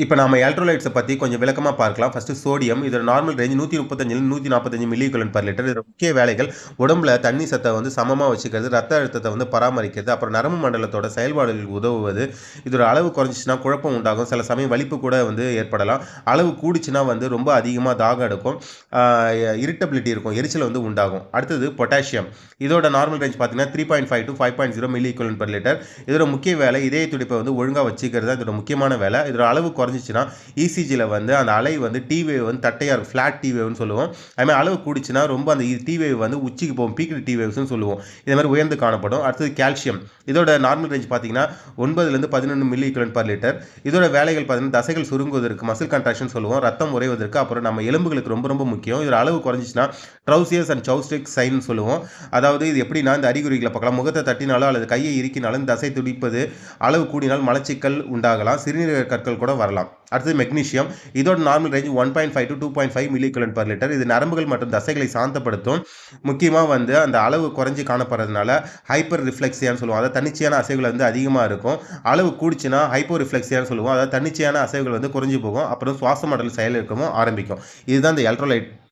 இப்போ நம்ம எலக்ட்ரோலைட்ஸை பற்றி கொஞ்சம் விளக்கமாக பார்க்கலாம். ஃபஸ்ட்டு சோடியம் இதோட நார்மல் ரேஞ்ச் நூற்றி முப்பத்தஞ்சில் நூற்றி நாற்பத்தஞ்சு மில்லிகுலன் பர் லிட்டர் இதோட முக்கிய வேலைகள். உடம்புல தண்ணி சத்தை வந்து சமமாக வச்சுக்கிறது ரத்த அழுத்தத்தை வந்து பராமரிக்கிறது அப்புறம் நரம்பு மண்டலத்தோட செயல்பாடுகளுக்கு உதவுவது. இதோட அளவு குறைஞ்சிச்சுன்னா குழப்பம் உண்டாகும். சில சமயம் வலிப்பு கூட வந்து ஏற்படலாம். அளவு கூடிச்சுன்னா வந்து ரொம்ப அதிகமாக தாகம் எடுக்கும். இரிட்டபிலிட்டி இருக்கும். எரிச்சல் வந்து உண்டாகும். அடுத்தது பொட்டாசியம் இதோட நார்மல் ரேஞ்ச் பார்த்தீங்கன்னா three point five to five point zero milliequivalent per litre இதோட முக்கிய வேலை இதய துடிப்பை வந்து ஒழுங்காக வச்சுக்கிறது தான் இதோட முக்கியமான வேலை. இதோட அளவு குறைஞ்சிச்சுன்னா இசிஜியில் வந்து அந்த அலை வந்து டிவே வந்து தட்டையாக இருக்கும். ஃப்ளாட் டிவேன்னு சொல்லுவோம். அதுமாதிரி அளவு கூடிச்சுன்னா ரொம்ப அந்த டி வந்து உச்சிக்கு போகும். பீக் டிவேவ்ஸ்னு சொல்லுவோம். இதே மாதிரி உயர்ந்து காணப்படும். அடுத்தது கால்சியம் இதோட நார்மல் ரேஞ்ச் பார்த்தீங்கன்னா ஒன்பதுலேருந்து பதினொன்று மில்லி கிலோன் பர் லிட்டர் இதோட வேலைகள் பார்த்தீங்கன்னா தசைகள் சுருங்குவதற்கு மசில் கண்ட்ராக்ஷன் சொல்லுவோம். ரத்தம் உறைவதற்கு அப்புறம் நம்ம எலும்புகளுக்கு ரொம்ப ரொம்ப முக்கியம். இதோட அளவு குறைஞ்சிச்சுன்னா ட்ரௌசியர்ஸ் அண்ட் சவுஸ்டிக் சைன் சொல்லுவோம். அதாவது இது எப்படின்னா இந்த அறிகுறிகளை பார்க்கலாம். முகத்தை தட்டினாலோ அல்லது கையை இறுக்கினாலும் தசை துடிப்பது அளவு கூடினால் மலச்சிக்கல் உண்டாகலாம். சிறுநீரக கற்கள் கூட வரலாம். வரலாம். அடுத்தது மெக்னீஷியம் இதோட normal range one point five to two point five milliequivalent per litre இது நரம்புகள் மற்றும் தசைகளை சாந்தப்படுத்தும். முக்கியமாக வந்து அந்த அளவு குறைஞ்சி காணப்படுறதுனால ஹைப்பர் ரிஃப்ளெக்ஸியான்னு சொல்லுவோம். அதாவது தன்னிச்சையான அசைவுகள் வந்து அதிகமாக இருக்கும். அளவு கூடிச்சுன்னா ஹைப்போ ரிஃப்ளெக்ஸியான்னு சொல்லுவோம். அதாவது தன்னிச்சையான அசைவுகள் வந்து குறைஞ்சி போகும். அப்புறம் சுவாச மண்டல செயல் இருக்கவும் ஆரம்பிக்கும். இதுதான் இந்த எலக்ட்ரோலைட்